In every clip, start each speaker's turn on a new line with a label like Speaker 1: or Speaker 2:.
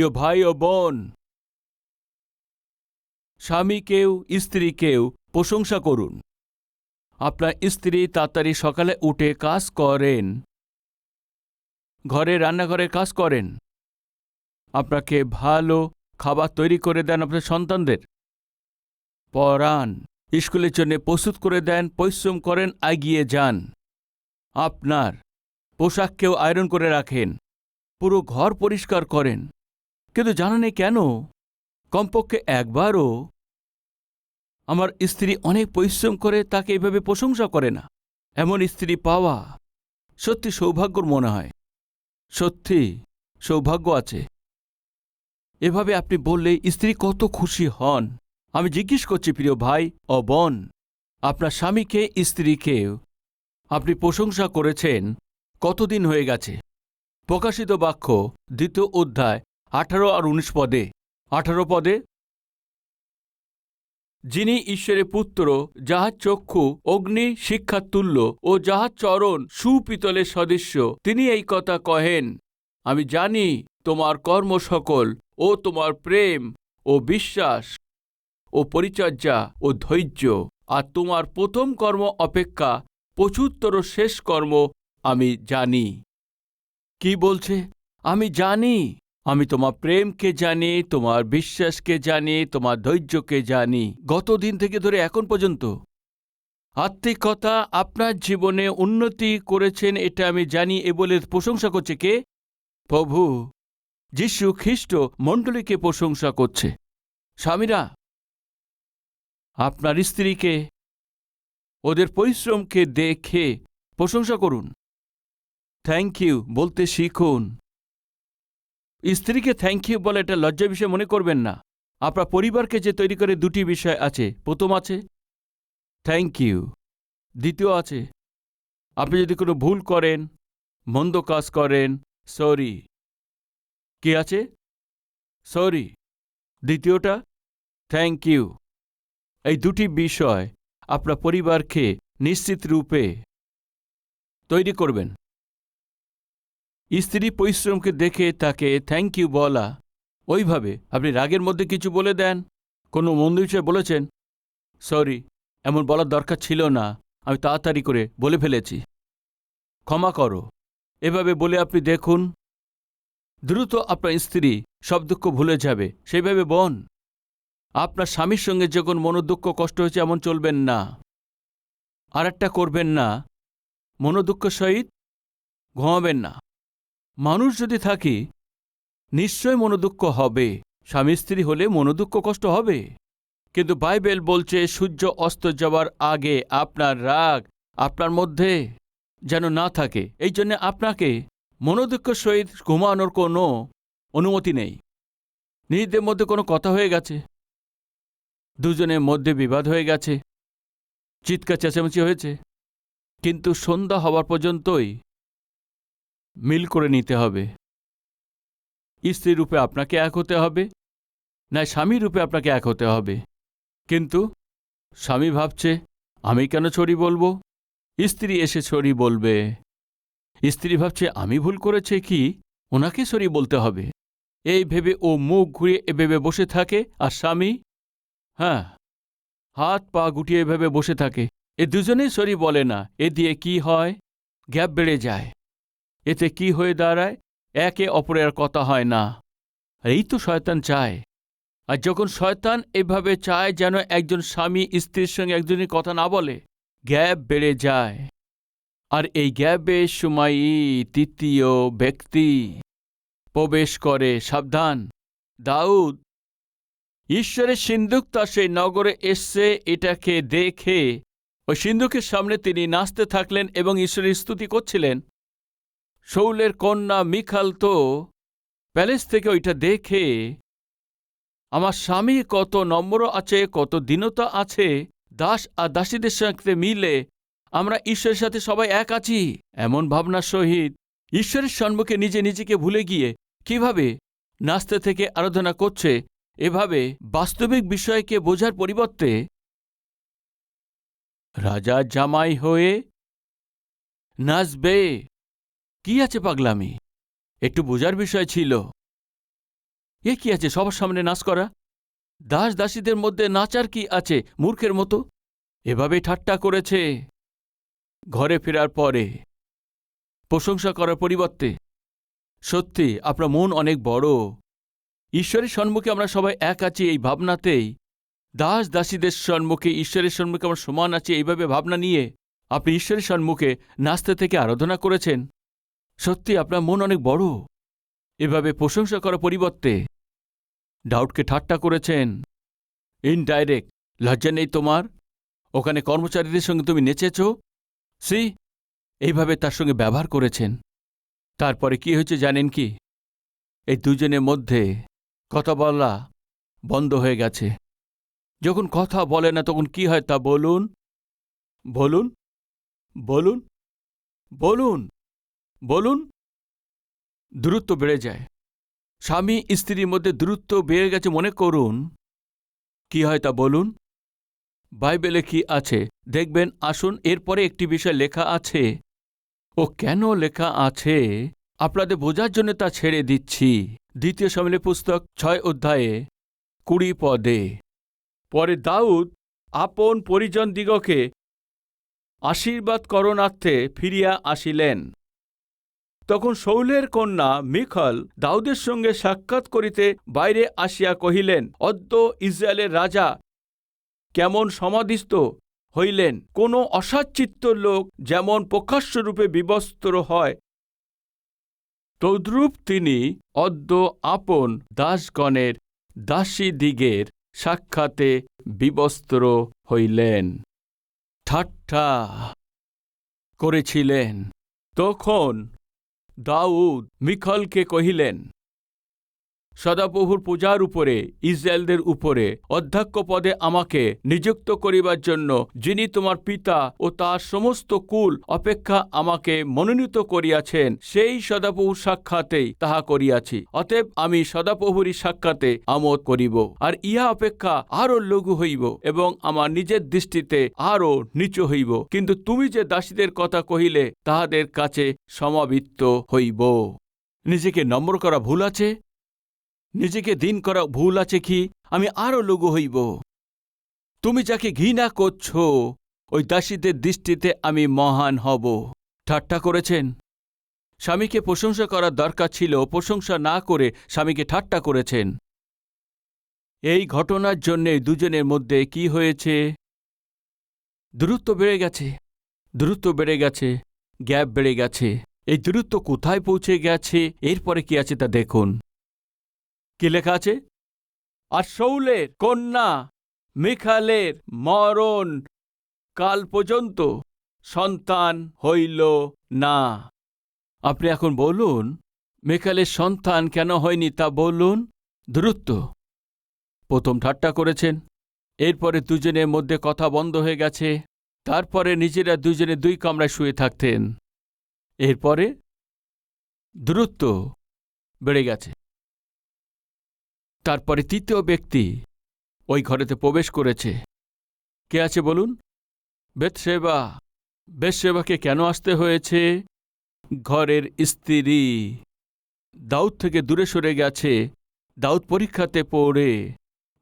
Speaker 1: প্রিয় ভাই ও বোন স্বামীকেও স্ত্রীকেও প্রশংসা করুন। আপনার স্ত্রী তাড়াতাড়ি সকালে উঠে কাজ করেন। ঘরে, রান্নাঘরে কাজ করেন। আপনাকে ভালো খাবার তৈরি করে দেন আপনার সন্তানদের। পড়ান, স্কুলের জন্য প্রস্তুত করে দেন, পরিশ্রম করেন, এগিয়ে যান। আপনার পোশাককেও আয়রন করে রাখেন। পুরো ঘর পরিষ্কার করেন। কিন্তু জানা নেই কেন? কমপক্ষে একবারও আমার স্ত্রী অনেক পরিশ্রম করে তাকে এভাবে প্রশংসা করে না। এমন স্ত্রী পাওয়া সত্যি সৌভাগ্যর মনে হয়। সত্যি সৌভাগ্য আছে। এভাবে আপনি বললে স্ত্রী কত খুশি হন। আমি জিজ্ঞেস করছি, প্রিয় ভাই ও বোন, আপনার স্বামীকে, স্ত্রীকে আপনি প্রশংসা করেছেন। কতদিন হয়ে গেছে? প্রকাশিত বাক্য, দ্বিতীয় অধ্যায় আঠারো আর উনিশ পদে। আঠারো পদে, যিনি ঈশ্বরের পুত্র, যাহার চক্ষু অগ্নি শিক্ষার তুল্য ও যাহার চরণ সুপিতলের সদস্য তিনি এই কথা কহেন, আমি জানি তোমার কর্ম সকল ও তোমার প্রেম ও বিশ্বাস ও পরিচর্যা ও ধৈর্য, আর তোমার প্রথম কর্ম অপেক্ষা প্রচুরতর শেষ কর্ম আমি জানি। কি বলছে? আমি জানি আমি তোমার প্রেমকে জানি, তোমার বিশ্বাসকে জানি, তোমার ধৈর্যকে জানি। গত দিন থেকে ধরে এখন পর্যন্ত আত্মিকতা আপনার জীবনে উন্নতি করেছেন, এটা আমি জানি এ বলে প্রশংসা করছে কে? প্রভু যিশু খ্রিস্ট মণ্ডলীকে প্রশংসা করছে। স্বামীরা, আপনার স্ত্রীকে, ওদের পরিশ্রমকে দেখে প্রশংসা করুন। থ্যাংক ইউ, বলতে শিখুন। স্ত্রীকে থ্যাংক ইউ বলে এটা লজ্জা বিষয় মনে করবেন না। আপনার পরিবারকে যে তৈরি করে দুটি বিষয় আছে, প্রথম আছে থ্যাংক ইউ দ্বিতীয় আছে, আপনি যদি কোনো ভুল করেন, মন্দ কাজ করেন সরি কি আছে? সরি দ্বিতীয়টা থ্যাংক ইউ এই দুটি বিষয় আপনার পরিবারকে নিশ্চিত রূপে তৈরি করবেন। স্ত্রী পরিশ্রমকে দেখে তাকে থ্যাংক ইউ বলা। ওইভাবে আপনি রাগের মধ্যে কিছু বলে দেন। কোনো মন্দ বিষয়ে বলেছেন? সরি এমন বলার দরকার ছিল না। আমি তাড়াতাড়ি করে বলে ফেলেছি। ক্ষমা করো। এভাবে বলে আপনি দেখুন, দ্রুত আপনার স্ত্রী সব দুঃখ ভুলে যাবে। সেইভাবে বোন। আপনার স্বামীর সঙ্গে যখন মনোদুঃখ কষ্ট হয়েছে এমন চলবেন না। আর একটা করবেন না। মনোদুঃখ সহিত ঘুমাবেন না। মানুষ যদি থাকি, নিশ্চয় মনোদুঃখ হবে। স্বামী স্ত্রী হলে মনোদুঃখ কষ্ট হবে। কিন্তু বাইবেল বলছে, সূর্য অস্ত যাওয়ার আগে আপনার রাগ আপনার মধ্যে যেন না থাকে। এই জন্য আপনাকে মনোদুঃখ সহিত ঘুমানোর কোনো অনুমতি নেই। নিজেদের মধ্যে কোনো কথা হয়ে গেছে। দুজনের মধ্যে বিবাদ হয়ে গেছে। চিৎকার চেঁচামেচি হয়েছে। কিন্তু সন্ধ্যা হওয়ার পর্যন্তই মিল করে নিতে হবে। স্ত্রী রূপে আপনাকে এক হতে হবে, না স্বামী রূপে আপনাকে এক হতে হবে। কিন্তু স্বামী ভাবছে, আমি কেন ছড়ি বলব? স্ত্রী এসে ছড়ি বলবে। স্ত্রী ভাবছে, আমি ভুল করেছে কি? ওনাকে সরি বলতে হবে। এই ভেবে ও মুখ ঘুরিয়ে এভাবে বসে থাকে, আর স্বামী হ্যাঁ হাত পা গুটিয়ে এভাবে বসে থাকে। এ দুজনেই সরি বলে না, এ দিয়ে কি হয়? গ্যাপ বেড়ে যায়। এতে কি হয়ে দাঁড়ায়? একে অপরের কথা হয় না। এই তো শয়তান চায়। আর যখন শয়তান এভাবে চায় যেন একজন স্বামী স্ত্রীর সঙ্গে একজনের কথা না বলে, গ্যাপ বেড়ে যায়। আর এই গ্যাপের সময়ই তৃতীয় ব্যক্তি প্রবেশ করে, সাবধান। দাউদ, ঈশ্বরের সিন্ধুক তা সেই নগরে এসছে এটাকে দেখে, ওই সিন্ধুকের সামনে তিনি নাচতে থাকলেন এবং ঈশ্বরের স্তুতি করছিলেন। শৌলের কন্যা মিখাল তো প্যালেস থেকে ওইটা দেখে, আমার স্বামী কত নম্র আছে, কত দীনতা আছে, দাস আর দাসীদের সাথে মিলে আমরা ঈশ্বরের সাথে সবাই এক আছি। এমন ভাবনার সহিত ঈশ্বরের সম্মুখে নিজে নিজেকে ভুলে গিয়ে কীভাবে নাস্তে থেকে আরাধনা করছে, এভাবে বাস্তবিক বিষয়কে বোঝার পরিবর্তে রাজা জামাই হয়ে নাচবে। কি আছে পাগলামি? একটু বোঝার বিষয় ছিল। এ কি আছে, সবার সামনে নাচ করা? দাস দাসীদের মধ্যে নাচার কি আছে, মূর্খের মতো? এভাবে ঠাট্টা করেছে। ঘরে ফেরার পরে। প্রশংসা করার পরিবর্তে। সত্যি, আপনার মন অনেক বড়। ঈশ্বরের সম্মুখে আমরা সবাই এক আছি এই ভাবনাতেই। দাস দাসীদের সম্মুখে, ঈশ্বরের সম্মুখে আমরা সমান আছি এইভাবে ভাবনা নিয়ে। আপনি ঈশ্বরের সম্মুখে নাচতে থেকে আরাধনা করেছেন। সত্যি আপনার মন অনেক বড়। এভাবে প্রশংসা করার পরিবর্তে ডাউটকে ঠাট্টা করেছেন। ইনডাইরেক্ট, লজ্জা নেই তোমার? ওখানে কর্মচারীদের সঙ্গে তুমি নেচেছ? সি, এইভাবে তার সঙ্গে ব্যবহার করেছেন। তারপরে কি হয়েছে জানেন কি? এই দুজনের মধ্যে কথা বলা বন্ধ হয়ে গেছে। যখন কথা বলে না তখন কি হয় তা বলুন। বলুন। বলুন। বলুন। বলুন, দূরত্ব বেড়ে যায়। স্বামী স্ত্রীর মধ্যে দূরত্ব বেড়ে গেছে মনে করুন। কি হয় তা বলুন। বাইবেলে কি আছে? দেখবেন, আসুন, এরপরে একটি বিষয় লেখা আছে। ও কেন লেখা আছে? আপনাদের বোঝার জন্য তা ছেড়ে দিচ্ছি। দ্বিতীয় সামিলে পুস্তক ছয় অধ্যায়ে কুড়ি পদে, পরে দাউদ আপন পরিজন দিগকে আশীর্বাদ করণার্থে ফিরিয়া আসিলেন। তখন শৌলের কন্যা মিখল দাউদের সঙ্গে সাক্ষাৎ করিতে বাইরে আসিয়া কহিলেন, অদ্য ইসরায়েলের রাজা কেমন সমাধিস্থ হইলেন? কোন অসাচ্চিত্ত লোক যেমন প্রকাশ্যরূপে বিবস্ত্র হয়, তদ্রূপ তিনি অদ্য আপন দাসগণের দাসীদিগের সাক্ষাতে বিবস্ত্র হইলেন। ঠাট্টা করেছিলেন। তখন দাউদ মিখলকে কহিলেন সদাপ্রভুর পূজার উপরে, ইসরায়েলদের উপরে, অধ্যক্ষ পদে আমাকে নিযুক্ত করিবার জন্য যিনি তোমার পিতা ও তার সমস্ত কুল অপেক্ষা আমাকে মনোনীত করিয়াছেন, সেই সদাপ্রভুর সাক্ষাতেই তাহা করিয়াছি। অতএব আমি সদাপ্রভুরই সাক্ষাতে আমোদ করিব, আর ইহা অপেক্ষা আরও লঘু হইব এবং আমার নিজের দৃষ্টিতে আরও নিচু হইব। কিন্তু তুমি যে দাসীদের কথা কহিলে, তাহাদের কাছে সমাবৃত্ত হইব। নিজেকে নম্র করা ভুল আছে? নিজেকে দিন করা ভুল আছে কি? আমি আরও লঘু হইব। তুমি যাকে ঘৃণা করছ, ওই দাসীদের দৃষ্টিতে আমি মহান হব। ঠাট্টা করেছেন? স্বামীকে প্রশংসা করার দরকার ছিল, প্রশংসা না করে স্বামীকে ঠাট্টা করেছেন। এই ঘটনার জন্যে দুজনের মধ্যে কি হয়েছে? দূরত্ব বেড়ে গেছে। দূরত্ব বেড়ে গেছে। গ্যাপ বেড়ে গেছে। এই দূরত্ব কোথায় পৌঁছে গেছে? এরপরে কি আছে তা দেখুন। কি লেখা আছে? আর শৌলের কন্যা মিখালের মরণ কাল পর্যন্ত সন্তান হইল না। আপনি এখন বলুন মেকালের সন্তান কেন হয়নি তা বলুন দ্রুত। প্রথম ঠাট্টা করেছেন, এরপরে দুজনের মধ্যে কথা বন্ধ হয়ে গেছে, তারপরে নিজেরা দুজনে দুই কামরায় শুয়ে থাকতেন। এরপরে দ্রুত বেড়ে গেছে। তারপরে তৃতীয় ব্যক্তি ওই ঘরেতে প্রবেশ করেছে। কে আছে বলুন? বেতসেবা। বেতসেবাকে কেন আসতে হয়েছে? ঘরের স্ত্রী। দাউদ থেকে দূরে সরে গেছে। দাউদ পরীক্ষাতে পড়ে,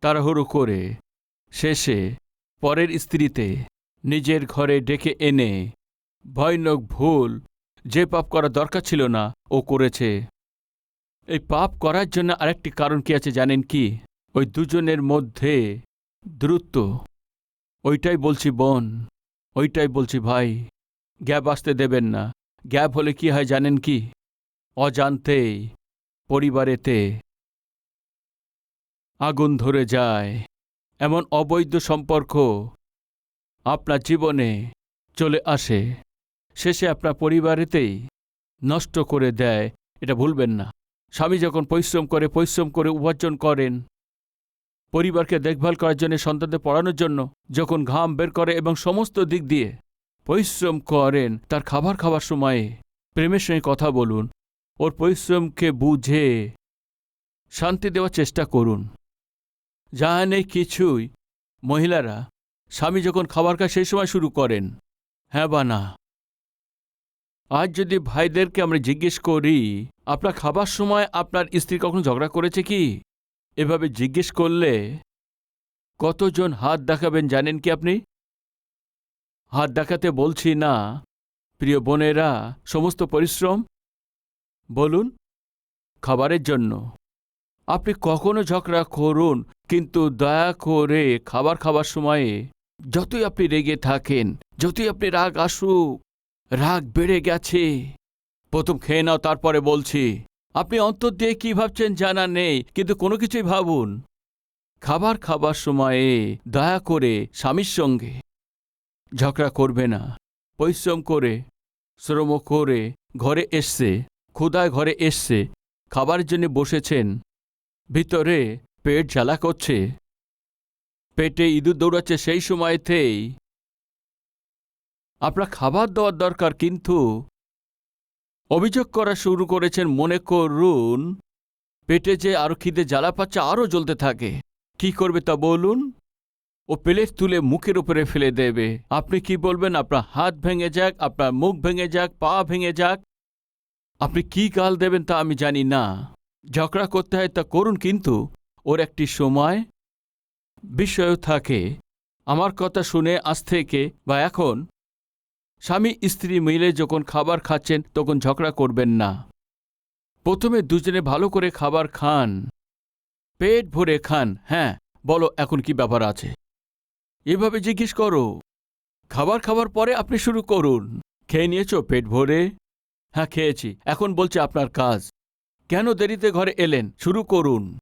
Speaker 1: তাড়াহুড়ো করে। শেষে পরের স্ত্রীতে নিজের ঘরে ডেকে এনে, ভয়ানক ভুল যে পাপ করা দরকার ছিল না, ও করেছে। এই পাপ করার জন্য আরেকটি কারণ কি আছে জানেন কি? ওই দুজনের মধ্যে দ্রুত। ওইটাই বলছি বোন, ওইটাই বলছি ভাই। গ্যাপ আসতে দেবেন না। গ্যাপ হলে কি হয় জানেন কি? অজান্তেই পরিবারেতে আগুন ধরে যায়। এমন অবৈধ সম্পর্ক আপনার জীবনে চলে আসে। শেষে আপনার পরিবারেতেই নষ্ট করে দেয়। এটা ভুলবেন না। স্বামী যখন পরিশ্রম করে পরিশ্রম করে উপার্জন করেন, পরিবারকে দেখভাল করার জন্য, সন্তানদের পড়ানোর জন্য, যখন ঘাম বের করে এবং সমস্ত দিক দিয়ে পরিশ্রম করেন, তার খাবার খাবার সময়ে প্রেমের সঙ্গে কথা বলুন, ওর পরিশ্রমকে বুঝে শান্তি দেওয়ার চেষ্টা করুন। যা নেই কিছুই মহিলারা, স্বামী যখন খাবার খায়, সেই সময় শুরু করেন হ্যাঁ বা না? আজ যদি ভাইদেরকে আমরা জিজ্ঞেস করি, আপনার খাবার সময় আপনার স্ত্রী কখনো ঝগড়া করেছে কি? এভাবে জিজ্ঞেস করলে কতজন হাত দেখাবেন জানেন কি আপনি? হাত দেখাতে বলছি না। প্রিয় বোনেরা, সমস্ত পরিশ্রম, বলুন, খাবারের জন্য। আপনি কখনো ঝগড়া করুন, কিন্তু দয়া করে খাবার খাবার সময়ে যতই আপনি রেগে থাকেন, যতই আপনি রাগ আসুক রাগ বেড়ে গেছে। প্রথম খেয়ে নাও, তারপরে বলছি। আপনি অন্তর দিয়ে কি ভাবছেন জানা নেই, কিন্তু কোনো কিছুই ভাবুন। খাবার খাবার সময়ে দয়া করে স্বামীর সঙ্গে ঝগড়া করবে না। পরিশ্রম করে, শ্রম করে ঘরে এসছে ক্ষুদায় ঘরে এসছে, খাবারের জন্য বসেছেন, ভিতরে পেট জ্বালা করছে। পেটে ইঁদুর দৌড়াচ্ছে সেই সময়তেই আপনার খাবার দেওয়ার দরকার কিন্তু। অভিযোগ করা শুরু করেছেন মনে করুন, পেটে যে আরও খিদে জ্বালা পাচ্ছে আরও জ্বলতে থাকে। কি করবে তা বলুন? ও প্লেট তুলে মুখের উপরে ফেলে দেবে। আপনি কি বলবেন? আপনার হাত ভেঙে যাক, আপনার মুখ ভেঙে যাক, পা ভেঙে যাক। আপনি কি গাল দেবেন তা আমি জানি না। ঝগড়া করতে হয় তা করুন কিন্তু। ওর একটি সময় বিষয় থাকে। আমার কথা শুনে আজ থেকে বা এখন স্বামী স্ত্রী মিলে যখন খাবার খাচ্ছেন, তখন ঝগড়া করবেন না। প্রথমে দুজনে ভালো করে খাবার খান। পেট ভরে খান। হ্যাঁ বলো এখন কি ব্যাপার আছে? এভাবে জিজ্ঞেস করো। খাবার খাবার পরে আপনি শুরু করুন। খেয়ে নিয়েছ পেট ভরে? হ্যাঁ খেয়েছি। এখন বলছে আপনার কাজ। কেন দেরিতে ঘরে এলেন? শুরু করুন।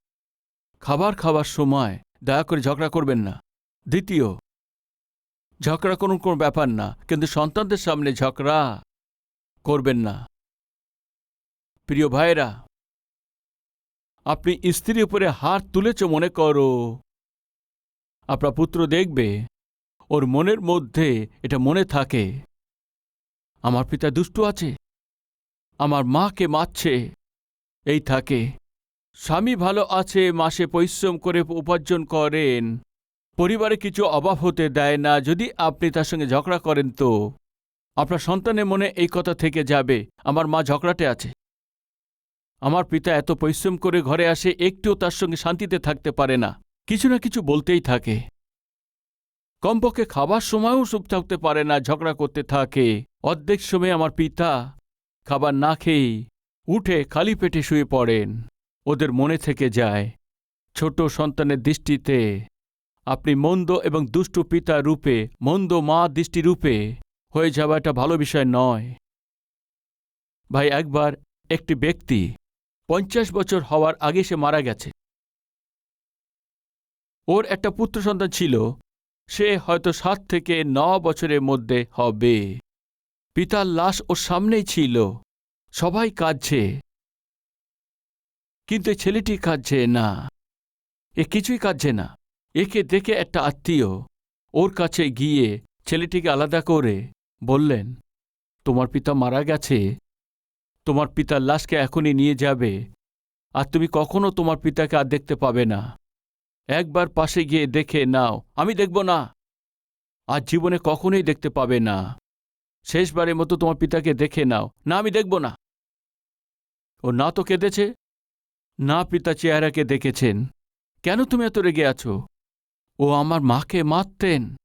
Speaker 1: খাবার খাবার সময় দয়া করে ঝগড়া করবেন না। দ্বিতীয় ঝগড়া কোনো কোনো ব্যাপার না, কিন্তু সন্তানদের সামনে ঝগড়া করবেন না। প্রিয় ভাইরা আপনি স্ত্রীর উপরে হাত তুলেছ মনে করো। আপনার পুত্র দেখবে, ওর মনের মধ্যে এটা মনে থাকে, আমার পিতা দুষ্টু আছে, আমার মাকে মারছে, এই থাকে। স্বামী ভালো আছে, মাসে পরিশ্রম করে উপার্জন করেন। পরিবারে কিছু অভাব হতে দেয় না, যদি আপনি তার সঙ্গে ঝগড়া করেন তো। আপনার সন্তানের মনে এই কথা থেকে যাবে, আমার মা ঝগড়াটে আছে। আমার পিতা এত পরিশ্রম করে ঘরে আসে, একটুও তার সঙ্গে শান্তিতে থাকতে পারে না। কিছু না কিছু বলতেই থাকে। কমপক্ষে খাবার সময়ও সুখ থাকতে পারে না, ঝগড়া করতে থাকে। অর্ধেক সময় আমার পিতা খাবার না খেয়েই উঠে খালি পেটে শুয়ে পড়েন। ওদের মনে থেকে যায়, ছোট সন্তানের দৃষ্টিতে আপনি মন্দ এবং দুষ্টু পিতা রূপে, মন্দ মা দৃষ্টিরূপে হয়ে যাওয়া একটা ভালো বিষয় নয়। ভাই, একবার একটি ব্যক্তি পঞ্চাশ বছর হওয়ার আগে সে মারা গেছে। ওর একটা পুত্র সন্তান ছিল, সে হয়তো সাত থেকে ন বছরের মধ্যে হবে। পিতার লাশ ওর সামনেই ছিল। সবাই কাঁদছে। কিন্তু ছেলেটি কাঁদছে না। এ কিছুই কাঁদছে না। একে দেখে একটা আত্মীয় ওর কাছে গিয়ে ছেলেটিকে আলাদা করে বললেন, তোমার পিতা মারা গেছে। তোমার পিতার লাশকে এখনই নিয়ে যাবে আর তুমি কখনো তোমার পিতাকে আর দেখতে পাবে না। একবার পাশে গিয়ে দেখে নাও। আমি দেখব না। আর জীবনে কখনোই দেখতে পাবে না। শেষবারের মতো তোমার পিতাকে দেখে নাও। না, আমি দেখব না। ও না তো কেঁদেছে? না পিতা চেহারাকে দেখেছেন। কেন তুমি এত রেগে আছো? ও আমার মাকে মারতেন।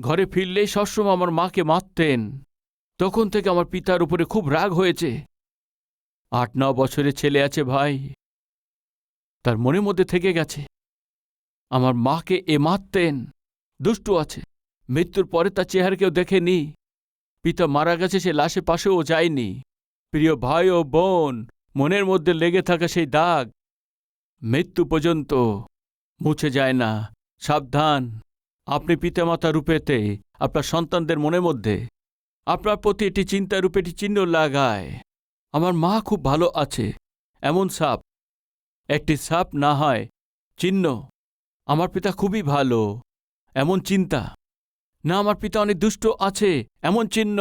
Speaker 1: ঘরে ফিরলেই সবসময় আমার মাকে মারতেন। তখন থেকে আমার পিতার উপরে খুব রাগ হয়েছে। আট, ন বছরের ছেলে আছে ভাই। তার মনের মধ্যে থেকে গেছে। আমার মাকে এ মারতেন। দুষ্টু আছে। মৃত্যুর পরে তার চেহারা কেউ দেখেনি। পিতা মারা গেছে, সে লাশে পাশেও যায়নি। প্রিয় ভাই ও বোন, মনের মধ্যে লেগে থাকা সেই দাগ। মৃত্যু পর্যন্ত মুছে যায় না। সাবধান। আপনি পিতামাতা রূপেতে আপনার সন্তানদের মনের মধ্যে আপনার প্রতি এটি চিন্তা রূপে এটি চিহ্ন লাগায়। আমার মা খুব ভালো আছে, এমন সাপ। একটি সাপ না হয়, চিহ্ন। আমার পিতা খুবই ভালো, এমন চিন্তা। না, আমার পিতা অনেক দুষ্ট আছে, এমন চিহ্ন।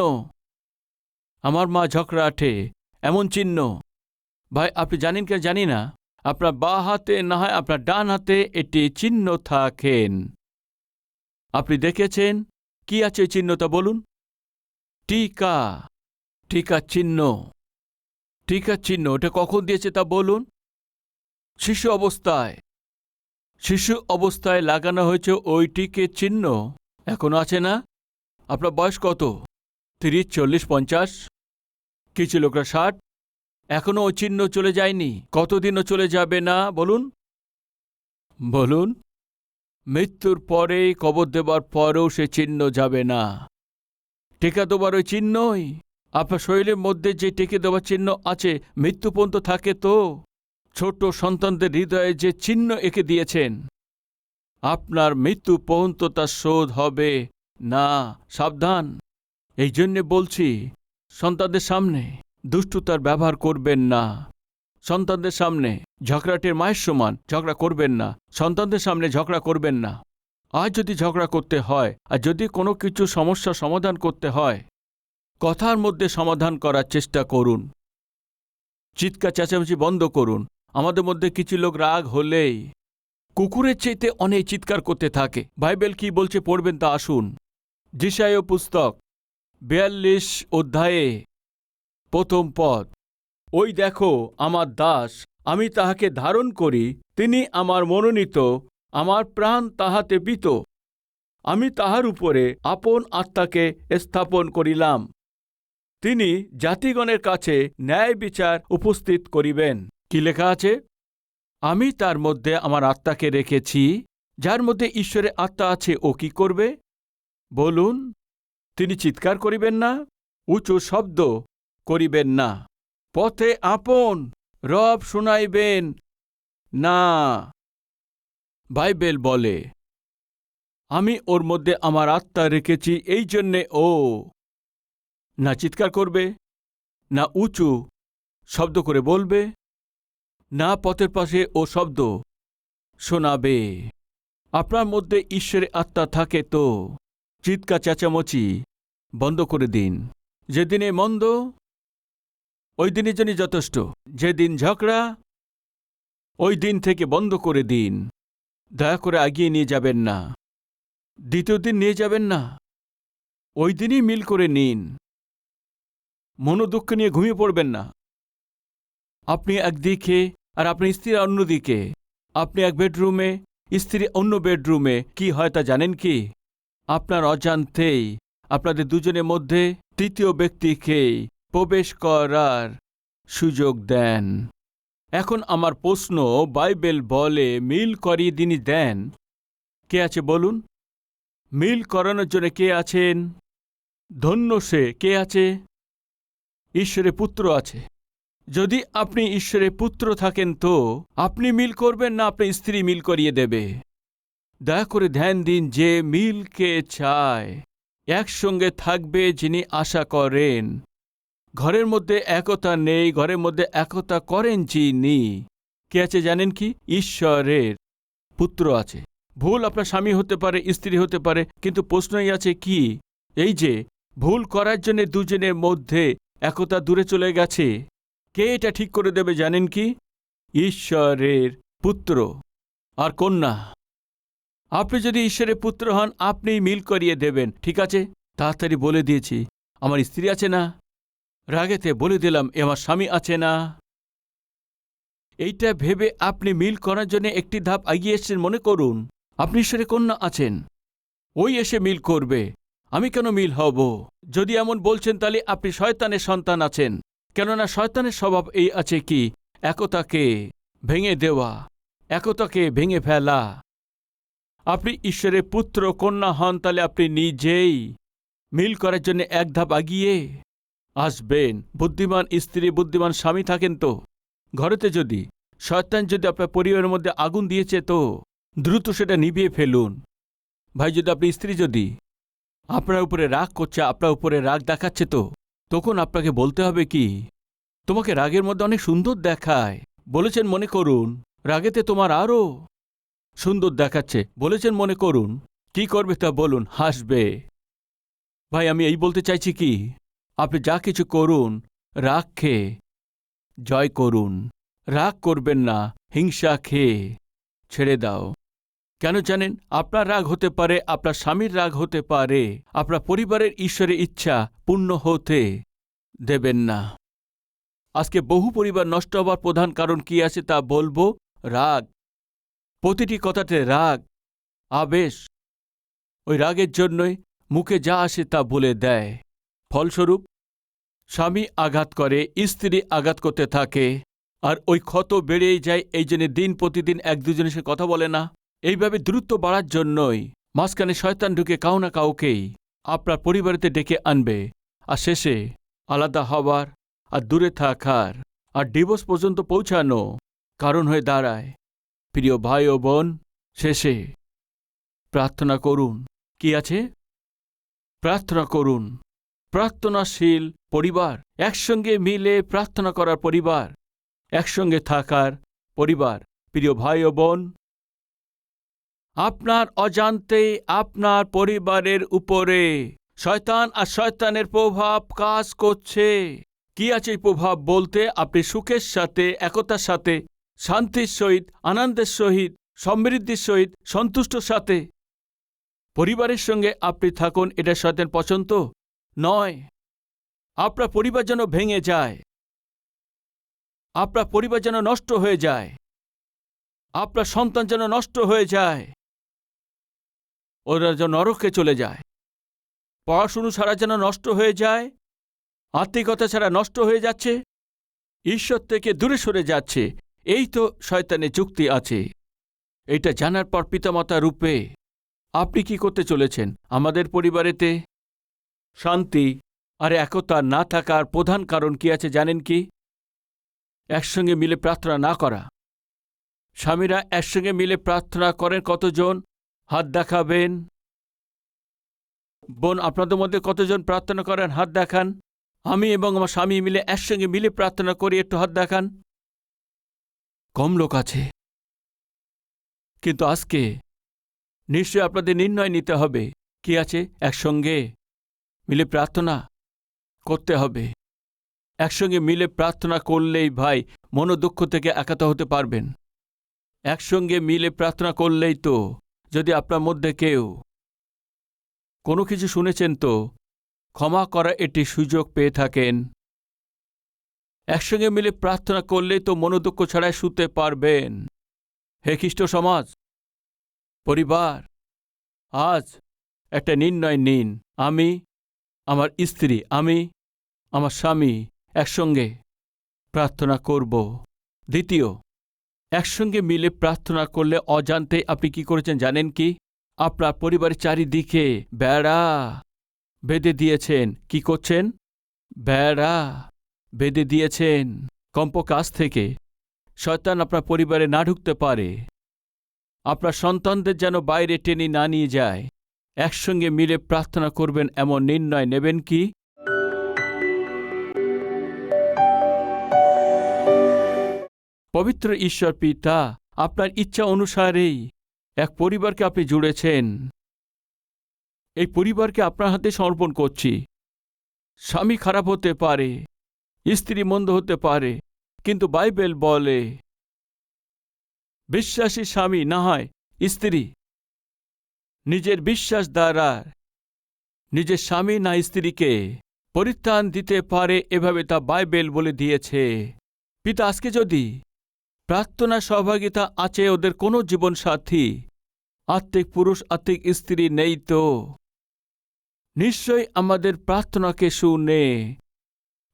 Speaker 1: আমার মা আঠে, এমন চিহ্ন। ভাই, আপনি জানেন কে জানি না। আপনার বা হাতে, না হয় আপনার ডান হাতে এটি চিহ্ন থাকেন। আপনি দেখেছেন? কি আছে ওই চিহ্নটা বলুন? টিকা। টিকা চিহ্ন। টিকা চিহ্ন, ওটা কখন দিয়েছে তা বলুন? শিশু অবস্থায়। শিশু অবস্থায় লাগানো হয়েছে ওইটিকে চিহ্ন। এখনও আছে না? আপনার বয়স কত? তিরিশ, চল্লিশ, পঞ্চাশ? কিছু লোকরা ষাট? এখনও ওই চিহ্ন চলে যায়নি। কতদিনও চলে যাবে না, বলুন? বলুন, মৃত্যুর পরে কবর দেবার পরেও সে চিহ্ন যাবে না। টেকা দেবার ওই চিহ্নই। আপনার শরীরের মধ্যে যে টেকে দেওয়ার চিহ্ন আছে, মৃত্যু পর্যন্ত থাকে তো। ছোট সন্তানদের হৃদয়ে যে চিহ্ন এঁকে দিয়েছেন, আপনার মৃত্যু পর্যন্ত তার শোধ হবে না। সাবধান। এই জন্যে বলছি, সন্তানদের সামনে দুষ্টুতার ব্যবহার করবেন না। সন্তানদের সামনে ঝগড়াটের মায়ের সমান ঝগড়া করবেন না। সন্তানদের সামনে ঝগড়া করবেন না। আজ যদি ঝগড়া করতে হয়, আর যদি কোনো কিছু সমস্যা সমাধান করতে হয়, কথার মধ্যে সমাধান করার চেষ্টা করুন। চিৎকার, চেঁচামেচি বন্ধ করুন। আমাদের মধ্যে কিছু লোক রাগ হলেই কুকুরের চেয়েতে অনেক চিৎকার করতে থাকে। বাইবেল কি বলছে পড়বেন তা আসুন। জিসায় পুস্তক বিয়াল্লিশ অধ্যায়ে প্রথম পদ ওই দেখো, আমার দাস, আমি তাহাকে ধারণ করি, তিনি আমার মনোনীত, আমার প্রাণ তাহাতে পিত। আমি তাহার উপরে আপন আত্মাকে স্থাপন করিলাম। তিনি জাতিগণের কাছে ন্যায় বিচার উপস্থিত করিবেন। কি লেখা আছে? আমি তার মধ্যে আমার আত্মাকে রেখেছি, যার মধ্যে ঈশ্বরের আত্মা আছে, ও কি করবে? বলুন, তিনি চিৎকার করিবেন না? উঁচু শব্দ করিবেন না। পথে আপন, রব শুনাইবেন, না, বাইবেল বলে। আমি ওর মধ্যে আমার আত্মা রেখেছি, এই জন্যে ও, না চিৎকার করবে, না উঁচু শব্দ করে বলবে, না পথের পাশে ও শব্দ শোনাবে। আপনার মধ্যে ঈশ্বরের আত্মা থাকে তো, চিৎকার, চেঁচামচি বন্ধ করে দিন। যেদিনে মন্দ ওই দিনের জন্য যথেষ্ট। যেদিন ঝগড়া, ওই দিন থেকে বন্ধ করে দিন। দয়া করে আগিয়ে নিয়ে যাবেন না। দ্বিতীয় দিন নিয়ে যাবেন না। ওই দিনই মিল করে নিন। মনোদুঃখ নিয়ে ঘুমিয়ে পড়বেন না। আপনি একদিকে আর আপনার স্ত্রী অন্যদিকে আপনি এক বেডরুমে, স্ত্রী অন্য বেডরুমে। কি হয় তা জানেন কি? আপনার অজান্তেই, আপনাদের দুজনের মধ্যে তৃতীয় ব্যক্তিকেই প্রবেশ করার সুযোগ দেন। এখন আমার প্রশ্ন, বাইবেল বলে মিল করিয়ে তিনি দেন। কে আছে বলুন? মিল করানোর জন্য কে আছেন? ধন্য সে, কে আছে? ঈশ্বরের পুত্র আছে। যদি আপনি ঈশ্বরের পুত্র থাকেন তো আপনি মিল করবেন না, আপনি স্ত্রী মিল করিয়ে দেবে। দয়া করে ধ্যান দিন যে মিলকে চায়। একসঙ্গে থাকবে যিনি আশা করেন। ঘরের মধ্যে একতা নেই, ঘরের মধ্যে একতা করেন যিনি। কে আছে জানেন কি? ঈশ্বরের পুত্র আছে। ভুল আপনার স্বামী হতে পারে, স্ত্রী হতে পারে, কিন্তু প্রশ্নই আছে কি? এই যে, ভুল করার জন্য দুজনের মধ্যে একতা দূরে চলে গেছে। কে এটা ঠিক করে দেবে জানেন কি? ঈশ্বরের পুত্র আর কন্যা। আপনি যদি ঈশ্বরের পুত্র হন আপনি মিল করিয়ে দেবেন, ঠিক আছে? তাড়াতাড়ি বলে দিয়েছি, আমার স্ত্রী আছে না? রাগেতে বলে দিলাম, এ আমার স্বামী আছে না? এইটা ভেবে আপনি মিল করার জন্য একটি ধাপ এগিয়ে এসছেন মনে করুন। আপনি ঈশ্বরের কন্যা আছেন। ওই এসে মিল করবে। আমি কেন মিল হব? যদি এমন বলছেন, তাহলে আপনি শয়তানের সন্তান আছেন। কেননা শয়তানের স্বভাব এই আছে কি? একতাকে ভেঙে দেওয়া, একতাকে ভেঙে ফেলা। আপনি ঈশ্বরের পুত্র, কন্যা হন, তাহলে আপনি নিজেই মিল করার জন্য এক ধাপ আগিয়ে আসবেন। বুদ্ধিমান স্ত্রী, বুদ্ধিমান স্বামী থাকেন তো। ঘরেতে যদি, শয়তান যদি আপনার পরিবারের মধ্যে আগুন দিয়েছে তো, দ্রুত সেটা নিভিয়ে ফেলুন। ভাই, যদি আপনি স্ত্রী যদি, আপনার উপরে রাগ করছে, আপনার উপরে রাগ দেখাচ্ছে তো, তখন আপনাকে বলতে হবে কি? তোমাকে রাগের মধ্যে অনেক সুন্দর দেখায়। বলেছেন মনে করুন, রাগেতে তোমার আরও সুন্দর দেখাচ্ছে। বলেছেন মনে করুন, কি করবে তা বলুন, হাসবে। ভাই, আমি এই বলতে চাইছি কি? আপনি যা কিছু করুন, রাগ খেয়ে, জয় করুন। রাগ করবেন না, হিংসা খেয়ে, ছেড়ে দাও। কেন জানেন, আপনার রাগ হতে পারে, আপনার স্বামীর রাগ হতে পারে, আপনার পরিবারের ঈশ্বরের ইচ্ছা পূর্ণ হতে দেবেন না। আজকে বহু পরিবার নষ্ট হবার প্রধান কারণ কি আছে তা বলব? রাগ। প্রতিটি কথাতে রাগ, আবেশ। ওই রাগের জন্যই মুখে যা আসে তা বলে দেয়। ফলস্বরূপ স্বামী আঘাত করে, স্ত্রী আঘাত করতে থাকে। আর ওই ক্ষত বেড়েই যায়, এই জন্য দিন প্রতিদিন এক দুজনের সে কথা বলে না। এইভাবে দ্রুত বাড়ার জন্যই মাঝখানে শয়তান ঢুকে কাউ না কাউকেই আপনার পরিবারেতে ডেকে আনবে। আর শেষে আলাদা হবার আর দূরে থাকার আর ডিভোর্স পর্যন্ত পৌঁছানো কারণ হয়ে দাঁড়ায়। প্রিয় ভাই ও বোন, শেষে প্রার্থনা করুন। কি আছে? প্রার্থনা করুন। প্রার্থনাশীল পরিবার। একসঙ্গে মিলে প্রার্থনা করার পরিবার। একসঙ্গে থাকার পরিবার। প্রিয় ভাই ও বোন, আপনার অজান্তে আপনার পরিবারের উপরে শয়তান আর শয়তানের প্রভাব কাজ করছে। কি আছে প্রভাব বলতে? আপনি সুখের সাথে, একতার সাথে, শান্তির সহিত, আনন্দের সহিত, সমৃদ্ধির সহিত, সন্তুষ্টর সাথে। পরিবারের সঙ্গে আপনি থাকুন, এটা শয়তান পছন্দ নয়। আপনার পরিবার যেন ভেঙে যায়। আপনার পরিবার যেন নষ্ট হয়ে যায়। আপনার সন্তান যেন নষ্ট হয়ে যায়। ওরা যেন নরকে চলে যায়। পড়াশুনো ছাড়া যেন নষ্ট হয়ে যায়। আত্মিকতা ছাড়া নষ্ট হয়ে যাচ্ছে। ঈশ্বর থেকে দূরে সরে যাচ্ছে। এই তো শয়তানের যুক্তি আছে। এইটা জানার পর পিতামাতা রূপে, আপনি কি করতে চলেছেন আমাদের পরিবারেতে? শান্তি আর একতা না থাকার প্রধান কারণ কি আছে জানেন কি? একসঙ্গে মিলে প্রার্থনা না করা। স্বামীরা একসঙ্গে মিলে প্রার্থনা করেন কতজন? হাত দেখাবেন। বোন, আপনাদের মধ্যে কতজন প্রার্থনা করেন? হাত দেখান। আমি এবং আমার স্বামী মিলে একসঙ্গে মিলে প্রার্থনা করি, একটু হাত দেখান। কম লোক আছে। কিন্তু আজকে নিশ্চয় আপনাদের নির্ণয় নিতে হবে। কি আছে? একসঙ্গে মিলে প্রার্থনা। করতে হবে। একসঙ্গে মিলে প্রার্থনা করলেই ভাই মনোদুঃখ থেকে একাত হতে পারবেন। একসঙ্গে মিলে প্রার্থনা করলেই তো, যদি আপনার মধ্যে কেউ কোনো কিছু শুনেছেন তো, ক্ষমা করা এটি সুযোগ পেয়ে থাকেন। একসঙ্গে মিলে প্রার্থনা করলেই তো মনোদুঃখ ছাড়াই শুতে পারবেন। হে খ্রিস্ট সমাজ, পরিবার, আজ একটা নির্ণয় নিন। আমি আমার স্ত্রী, আমি, আমার স্বামী একসঙ্গে প্রার্থনা করব। দ্বিতীয়, একসঙ্গে মিলে প্রার্থনা করলে অজান্তে আপনি কি করেছেন জানেন কি? আপনার পরিবারের চারিদিকে বেড়া বেঁধে দিয়েছেন। কি করছেন? বেড়া বেঁধে দিয়েছেন কম্প কাছ থেকে। শয়তান আপনার পরিবারে না ঢুকতে পারে। আপনার সন্তানদের যেন বাইরে টেনে না নিয়ে যায়। একসঙ্গে মিলে প্রার্থনা করবেন এমন নির্ণয় নেবেন কি? পবিত্র ঈশ্বর পিতা, আপনার ইচ্ছা অনুসারেই এক পরিবারকে আপনি জুড়েছেন। এই পরিবারকে আপনার হাতে সমর্পণ করছি। স্বামী খারাপ হতে পারে, স্ত্রী মন্দ হতে পারে, কিন্তু বাইবেল বলে, বিশ্বাসী স্বামী না হয় স্ত্রী। নিজের বিশ্বাস দ্বারা নিজের স্বামী না স্ত্রীকে পরিত্রাণ দিতে পারে এভাবে তা বাইবেল বলে দিয়েছে। পিতা, আজকে যদি প্রার্থনা সহভাগিতা আছে ওদের কোনো জীবনসাথী, আত্মিক পুরুষ, আত্মিক স্ত্রী নেই তো? নিশ্চয়ই আমাদের প্রার্থনাকে শুনে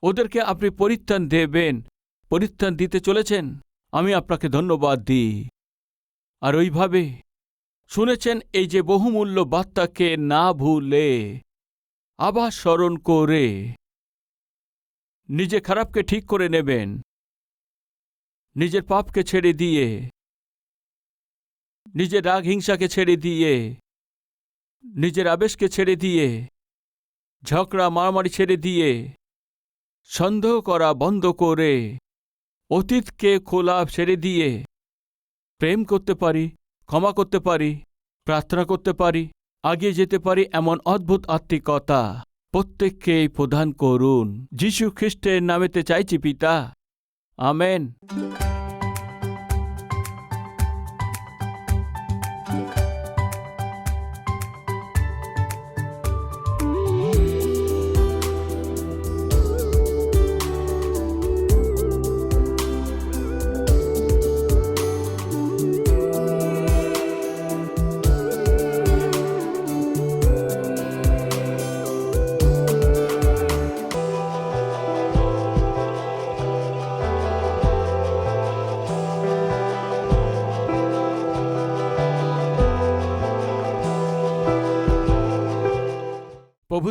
Speaker 1: ওদেরকে আপনি পরিত্রাণ দেবেন। পরিত্রাণ দিতে চলেছেন, আমি আপনাকে ধন্যবাদ দিই। আর ওইভাবে শুনেছেন এই যে বহুমূল্য বার্তাকে না ভুলে, আবার স্মরণ করে। নিজে খারাপকে ঠিক করে নেবেন, নিজের পাপকে ছেড়ে দিয়ে, নিজের রাগ হিংসাকে ছেড়ে দিয়ে, নিজের আবেশকে ছেড়ে দিয়ে, ঝগড়া, মারামারি ছেড়ে দিয়ে, সন্দেহ করা বন্ধ করে, অতীতকে খোলা ছেড়ে দিয়ে, প্রেম করতে পারি। ক্ষমা করতে পারি, প্রার্থনা করতে পারি আগিয়ে যেতে পারি এমন অদ্ভুত আত্মিকতা। প্রত্যেককেই প্রদান করুন। যীশু খ্রিস্টের নামেতে চাইছি পিতা। আমেন।